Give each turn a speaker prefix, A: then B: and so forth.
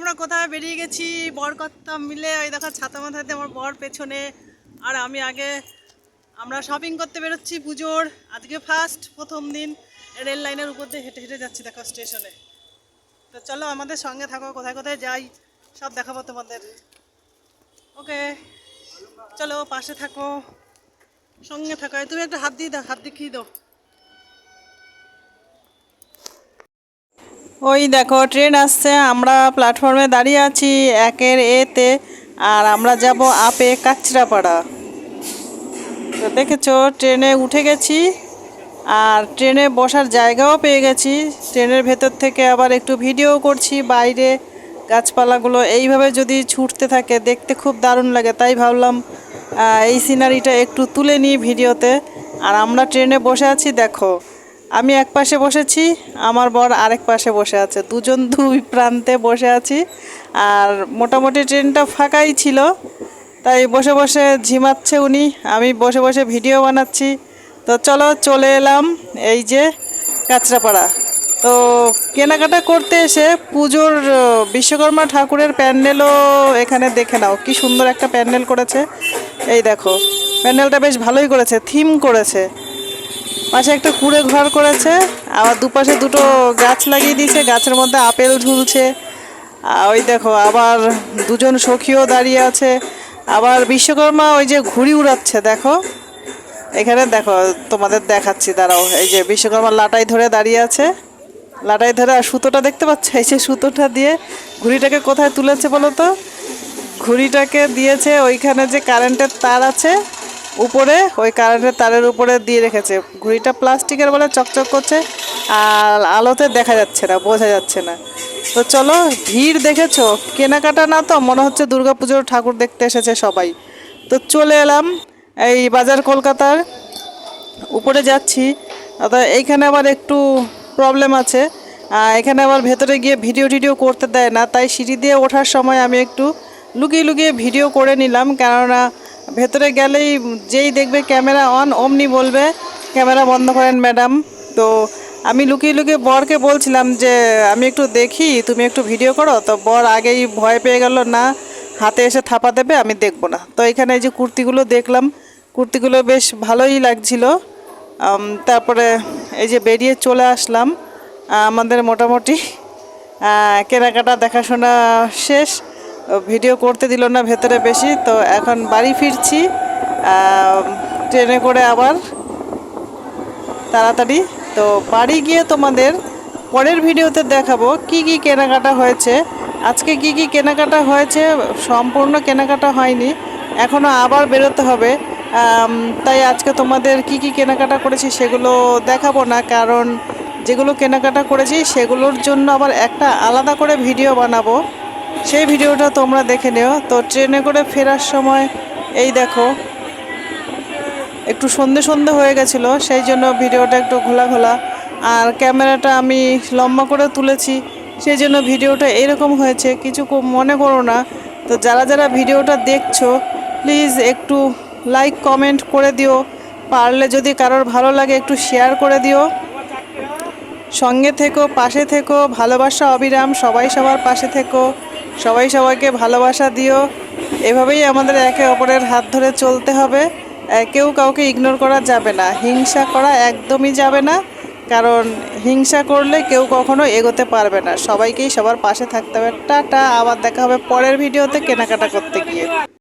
A: আমরা কোথায় বেরিয়ে গেছি? বর কর্তা মিলে ওই দেখো ছাতা মাথাতে আমার বর পেছনে। আর আমি আগে, আমরা শপিং করতে বেরোচ্ছি পুজোর। আজকে ফার্স্ট প্রথম দিন। রেল লাইনের উপর দিয়ে হেঁটে হেঁটে যাচ্ছি দেখো স্টেশনে তো চলো আমাদের সঙ্গে থাকো, কোথায় কোথায় যাই, সব দেখাবো তোমাদের। ওকে, চলো পাশে থাকো। সঙ্গে থাকো। তুমি একটা হাত দিয়ে দাও, হাত দেখিয়ে দাও। ওই দেখো, ট্রেন আসছে, আমরা প্ল্যাটফর্মে দাঁড়িয়ে আছি, একের এতে, আর আমরা যাব আপে কাচরাপাড়া। তো দেখেছ, ট্রেনে উঠে গেছি, আর ট্রেনে বসার জায়গাও পেয়ে গেছি। ট্রেনের ভেতর থেকে আবার একটু ভিডিও করছি, বাইরে গাছপালাগুলো এইভাবে যদি ছুটতে থাকে, দেখতে খুব দারুণ লাগে। তাই ভাবলাম এই সিনারিটা একটু তুলে নিই ভিডিওতে। আর আমরা ট্রেনে বসে আছি, দেখো। আমি এক পাশে বসেছি, আমার বর আরেক পাশে বসে আছে। দুজন দুই প্রান্তে বসে আছি। আর মোটামুটি ট্রেনটা ফাঁকাই ছিল, তাই বসে বসে ঝিমাচ্ছে উনি, আমি বসে বসে ভিডিও বানাচ্ছি। তো চলো চলে এলাম এই যে কাঁচরাপাড়া। তো কেনাকাটা করতে এসে পুজোর বিশ্বকর্মা ঠাকুরের প্যান্ডেলও এখানে দেখে নাও, কি সুন্দর একটা প্যান্ডেল করেছে। এই দেখো, প্যান্ডেলটা বেশ ভালোই করেছে, থিম করেছে। পাশে একটা কুড়ে ঘর করেছে, আবার দুপাশে দুটো গাছ লাগিয়ে দিয়েছে, গাছের মধ্যে আপেল ঝুলছে। ওই দেখো, আবার দুজন সখীও দাঁড়িয়ে আছে। আবার বিশ্বকর্মা ওই যে ঘুড়ি উড়াচ্ছে, দেখো। এখানে দেখো, তোমাদের দেখাচ্ছি, দাঁড়াও, এই যে বিশ্বকর্মা লাটাই ধরে দাঁড়িয়ে আছে। লাটাই ধরে, আর সুতোটা দেখতে পাচ্ছ? এই যে সুতোটা দিয়ে ঘুড়িটাকে কোথায় তুলেছে বলো তো? ঘুড়িটাকে দিয়েছে ওইখানে যে কারেন্টের তার আছে উপরে, ওই কারেন্টের তারের উপরে দিয়ে রেখেছে। ঘুড়িটা প্লাস্টিকের বলে চকচক করছে, আর আলোতে দেখা যাচ্ছে না, বোঝা যাচ্ছে না। তো চলো, ভিড় দেখেছ? কেনাকাটা না তো, মনে হচ্ছে দুর্গাপুজোর ঠাকুর দেখতে এসেছে সবাই। তো চলে এলাম এই বাজার কলকাতার। উপরে যাচ্ছি এইখানে আবার একটু প্রবলেম আছে। এখানে আবার ভেতরে গিয়ে ভিডিও টিডিও করতে দেয় না, তাই সিঁড়ি দিয়ে ওঠার সময় আমি একটু লুকিয়ে লুকিয়ে ভিডিও করে নিলাম। কেননা ভেতরে গেলেই যেই দেখবে ক্যামেরা অন, অমনি বলবে, ক্যামেরা বন্ধ করেন ম্যাডাম। তো আমি লুকিয়ে লুকিয়ে বরকে বলছিলাম যে, আমি একটু দেখি, তুমি একটু ভিডিও করো। তো বর আগেই ভয় পেয়ে গেল, না, হাতে এসে থাপা দেবে, আমি দেখব না। তো এখানে এই যে কুর্তিগুলো দেখলাম, কুর্তিগুলো বেশ ভালোই লাগছিল। তারপরে এই যে বেরিয়ে চলে আসলাম। আমাদের মোটামুটি কেনাকাটা, দেখাশোনা শেষ। ভিডিও করতে দিল না ভেতরে বেশি, তো এখন বাড়ি ফিরছি ট্রেনে করে আবার তাড়াতাড়ি। তো বাড়ি গিয়ে তোমাদের পরের ভিডিওতে দেখাবো কি কি কেনাকাটা হয়েছে। আজকে কি কি কেনাকাটা হয়েছে, সম্পূর্ণ কেনাকাটা হয়নি এখনও আবার বেরোতে হবে। তাই আজকে তোমাদের কি কি কেনাকাটা করেছি সেগুলো দেখাবো না, কারণ যেগুলো কেনাকাটা করেছি সেগুলোর জন্য আবার একটা আলাদা করে ভিডিও বানাবো। সেই ভিডিওটা তোমরা দেখে নিও। তো ট্রেনে করে ফেরার সময় এই দেখো, একটু সন্ধে সন্ধে হয়ে গেছিল, সেই জন্য ভিডিওটা একটু ঘোলা ঘোলা। আর ক্যামেরাটা আমি লম্বা করে তুলেছি, সেই জন্য ভিডিওটা এরকম হয়েছে, কিছু মনে করো না। তো যারা যারা ভিডিওটা দেখছ, প্লিজ একটু লাইক, কমেন্ট করে দিও। পারলে যদি কারোর ভালো লাগে, একটু শেয়ার করে দিও। সঙ্গে থেকো, পাশে থেকো। ভালোবাসা অবিরাম, সবাই সবার পাশে থেকো। সবাই সবাইকে ভালোবাসা দিও। এভাবেই আমাদের একে অপরের হাত ধরে চলতে হবে। কেউ কাউকে ইগনোর করা যাবে না। হিংসা করা একদমই যাবে না। কারণ হিংসা করলে কেউ কখনো এগোতে পারবে না। সবাইকেই সবার পাশে থাকতে হবে। টাটা, আবার দেখা হবে পরের ভিডিওতে কেনাকাটা করতে গিয়ে।